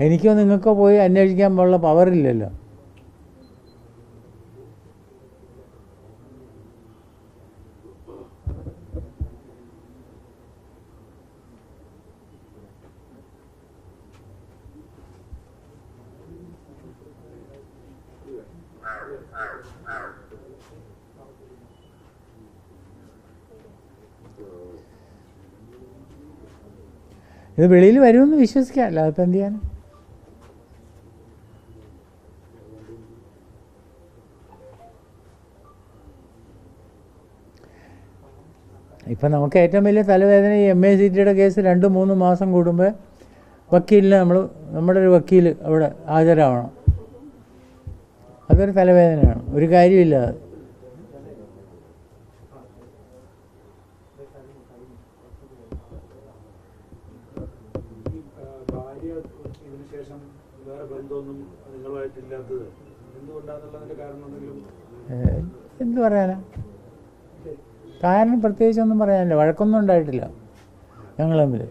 എനിക്കോ നിങ്ങൾക്കോ പോയി അന്വേഷിക്കാൻ പോലുള്ള പവറില്ലല്ലോ ഇത് വെളിയിൽ വരുമെന്ന് വിശ്വസിക്കാം അല്ലാതെ എന്ത് ചെയ്യാൻ ഇപ്പം നമുക്ക് ഏറ്റവും വലിയ തലവേദന ഈ എം എ സി ടിയുടെ കേസ് രണ്ട് മൂന്ന് മാസം കൂടുമ്പോൾ വക്കീലിന് നമ്മൾ നമ്മുടെ ഒരു വക്കീൽ അവിടെ ഹാജരാവണം. അതൊരു തലവേദനയാണ്. ഒരു കാര്യമില്ല അത്. എന്ത് പറയാനാ? കാരണം പ്രത്യേകിച്ചൊന്നും പറയാനില്ല. വഴക്കൊന്നും ഉണ്ടായിട്ടില്ല. ഞങ്ങൾ തമ്മിൽ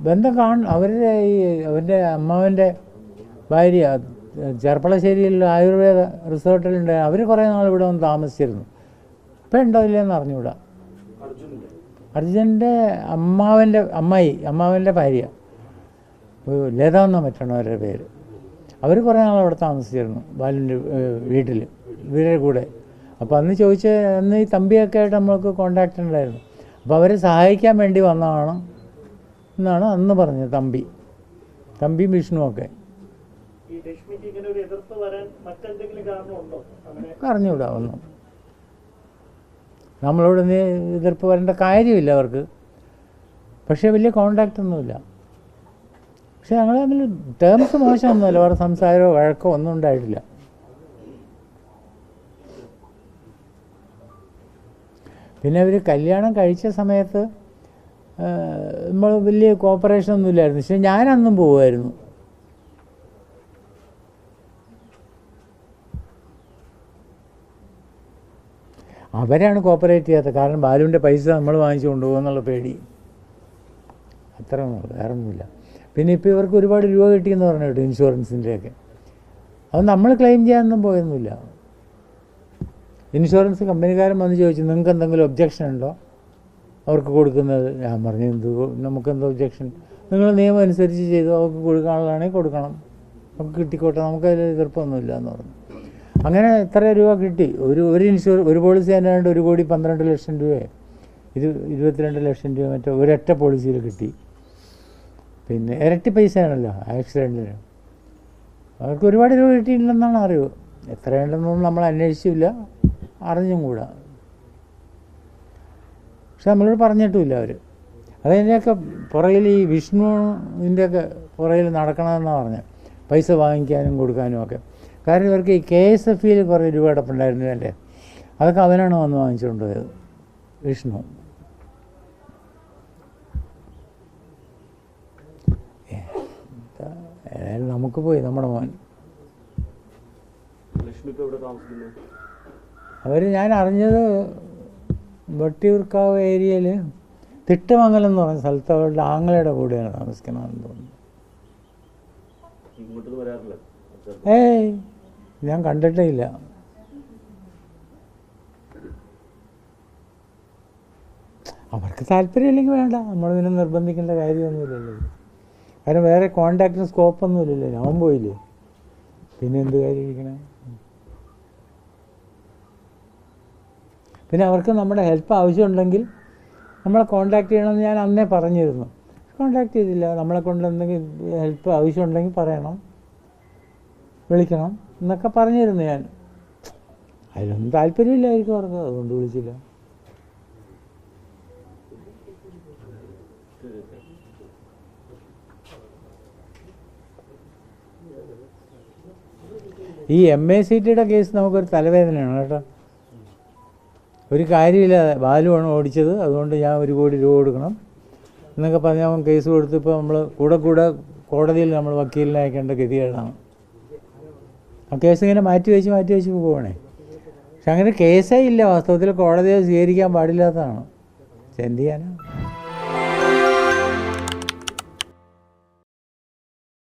ബന്ധം കാണും അവരുടെ ഈ അവരുടെ അമ്മാവന്റെ ഭാര്യ ചെർപ്പളശ്ശേരിയിൽ ആയുർവേദ റിസോർട്ടിലുണ്ട്. അവർ കുറേ നാൾ ഇവിടെ വന്ന് താമസിച്ചിരുന്നു. ഇപ്പം ഉണ്ടോ ഇല്ലയെന്ന് അറിഞ്ഞുകൂടാ. അർജുന്റെ അമ്മാവന്റെ അമ്മായി അമ്മാവന്റെ ഭാര്യ. ലത എന്നാ പറ്റണം അവരുടെ പേര്. അവർ കുറേ നാൾ അവിടെ താമസിച്ചിരുന്നു ബാലുവിന്റെ വീട്ടിൽ വീടിന്റെ കൂടെ. അപ്പോൾ അന്ന് ചോദിച്ച അന്ന് ഈ തമ്പിയൊക്കെ ആയിട്ട് നമ്മൾക്ക് കോണ്ടാക്റ്റ് ഉണ്ടായിരുന്നു. അപ്പോൾ അവരെ സഹായിക്കാൻ വേണ്ടി വന്നതാണ് എന്നാണ് അന്ന് പറഞ്ഞത് തമ്പി. തമ്പിയും വിഷ്ണുവൊക്കെ അറിഞ്ഞൂടാ ഒന്നും നമ്മളോട് എതിർപ്പ് വരേണ്ട കാര്യമില്ല അവർക്ക്. പക്ഷേ വലിയ കോണ്ടാക്റ്റ് ഒന്നുമില്ല. പക്ഷെ ഞങ്ങൾ തമ്മിൽ ടേംസ് മോശമൊന്നുമല്ല. അവരുടെ സംസാരമോ വഴക്കോ ഒന്നും ഉണ്ടായിട്ടില്ല. പിന്നെ അവർ കല്യാണം കഴിച്ച സമയത്ത് നമ്മൾ വലിയ കോപ്പറേഷൻ ഒന്നും ഇല്ലായിരുന്നു. പക്ഷെ ഞാനന്നും പോവുമായിരുന്നു അവരാണ് കോപ്പറേറ്റ് ചെയ്യാത്തത് കാരണം ബാലുവിന്റെ പൈസ നമ്മൾ വാങ്ങിച്ചു കൊണ്ടുപോകുന്നുള്ള പേടി. അത്ര വേറെ ഒന്നുമില്ല പിന്നെ ഇപ്പോൾ ഇവർക്ക് ഒരുപാട് രൂപ കിട്ടിയെന്ന് പറഞ്ഞു കേട്ടോ ഇൻഷുറൻസിന്റെയൊക്കെ. അത് നമ്മൾ ക്ലെയിം ചെയ്യാനൊന്നും പോയൊന്നുമില്ല. ഇൻഷുറൻസ് കമ്പനിക്കാരൻ വന്ന് ചോദിച്ചു നിങ്ങൾക്ക് എന്തെങ്കിലും ഒബ്ജക്ഷൻ ഉണ്ടോ? അവർക്ക് കൊടുക്കുന്നത് ഞാൻ പറഞ്ഞു എന്ത് നമുക്ക് എന്താ ഒബ്ജക്ഷൻ നിങ്ങൾ നിയമം അനുസരിച്ച് ചെയ്തു അവർക്ക് കൊടുക്കാനുള്ളതാണെങ്കിൽ കൊടുക്കണം. നമുക്ക് കിട്ടിക്കോട്ടെ നമുക്ക് അതിൽ എതിർപ്പൊന്നുമില്ല എന്ന് പറഞ്ഞു. അങ്ങനെ എത്ര രൂപ കിട്ടി. ഒരു ഒരു ഇൻഷുർ ഒരു പോളിസി തന്നെയാണ്ട് ഒരു കോടി പന്ത്രണ്ട് ലക്ഷം രൂപയെ ഇത് ഇരുപത്തിരണ്ട് ലക്ഷം രൂപ മറ്റോ ഒരൊറ്റ പോളിസിയിൽ കിട്ടി. പിന്നെ ഇരട്ടി പൈസയാണല്ലോ ആക്സിഡന്റിന് അവർക്ക് ഒരുപാട് രൂപ കിട്ടിയിട്ടുണ്ടെന്നാണ് അറിവ്. എത്രയുണ്ടെന്നൊന്നും നമ്മൾ അന്വേഷിച്ചില്ല അറിഞ്ഞും കൂടാ. പക്ഷെ നമ്മളോട് പറഞ്ഞിട്ടുമില്ല അവർ അതിന്റെയൊക്കെ പുറകിൽ ഈ വിഷ്ണുവിന്റെയൊക്കെ പുറകിൽ നടക്കണമെന്നാണ് പറഞ്ഞത് പൈസ വാങ്ങിക്കാനും കൊടുക്കാനും ഒക്കെ. കാരണം ഇവർക്ക് ഈ കെ എസ് എഫ് ഇയിൽ കുറേ രൂപ കിടപ്പുണ്ടായിരുന്നു അല്ലേ? അതൊക്കെ അവനാണ് വന്ന് വാങ്ങിച്ചുകൊണ്ട് പോയത് വിഷ്ണു. നമുക്ക് പോയി നമ്മുടെ മോൻ. അവർ ഞാൻ അറിഞ്ഞത് വെട്ടിയൂർക്കാവ് ഏരിയയിൽ തിട്ടമംഗലം എന്ന് പറഞ്ഞ സ്ഥലത്ത് അവരുടെ ആങ്ങളയുടെ കൂടെയാണ് താമസിക്കണമെന്ന് തോന്നുന്നു. ഏയ് ഞാൻ കണ്ടിട്ടേ ഇല്ല. അവർക്ക് താല്പര്യമില്ലെങ്കിൽ വേണ്ട. നമ്മളിതിനെ നിർബന്ധിക്കേണ്ട കാര്യമൊന്നുമില്ലല്ലോ. കാരണം വേറെ കോണ്ടാക്റ്റിന് സ്കോപ്പൊന്നുമില്ലല്ലോ. ഞാൻ പോയില്ലേ? പിന്നെ എന്ത് കാര്യം ഇരിക്കണേ? പിന്നെ അവർക്ക് നമ്മുടെ ഹെൽപ്പ് ആവശ്യമുണ്ടെങ്കിൽ നമ്മളെ കോണ്ടാക്ട് ചെയ്യണമെന്ന് ഞാൻ അന്നേ പറഞ്ഞിരുന്നു. കോണ്ടാക്ട് ചെയ്തില്ല. നമ്മളെ കൊണ്ട് എന്തെങ്കിലും ഹെൽപ്പ് ആവശ്യമുണ്ടെങ്കിൽ പറയണം. വിളിക്കണം എന്നൊക്കെ പറഞ്ഞിരുന്നു ഞാൻ. അതിലൊന്നും താല്പര്യമില്ലായിരിക്കും അവർക്ക്. അതുകൊണ്ട് വിളിച്ചില്ല. ഈ എം എ സി ടിയുടെ കേസ് നമുക്കൊരു തലവേദനയാണ് കേട്ടോ. ഒരു കാര്യമില്ലാതെ ബാലുവാണ് ഓടിച്ചത് അതുകൊണ്ട് ഞാൻ ഒരു കോടി രൂപ കൊടുക്കണം എന്നൊക്കെ പറഞ്ഞ് അവൻ കേസ് കൊടുത്തിപ്പോൾ നമ്മൾ കൂടെ കൂടെ കോടതിയിൽ നമ്മൾ വക്കീലിനെ അയക്കേണ്ട ഗതികേടാണ്. ആ കേസ് ഇങ്ങനെ മാറ്റി വെച്ച് മാറ്റി വെച്ച് പോവുകയാണേ പക്ഷെ അങ്ങനെ കേസേ ഇല്ല വാസ്തവത്തിൽ കോടതിയെ സ്വീകരിക്കാൻ പാടില്ലാത്തതാണ്. എന്ത് ചെയ്യാനാ?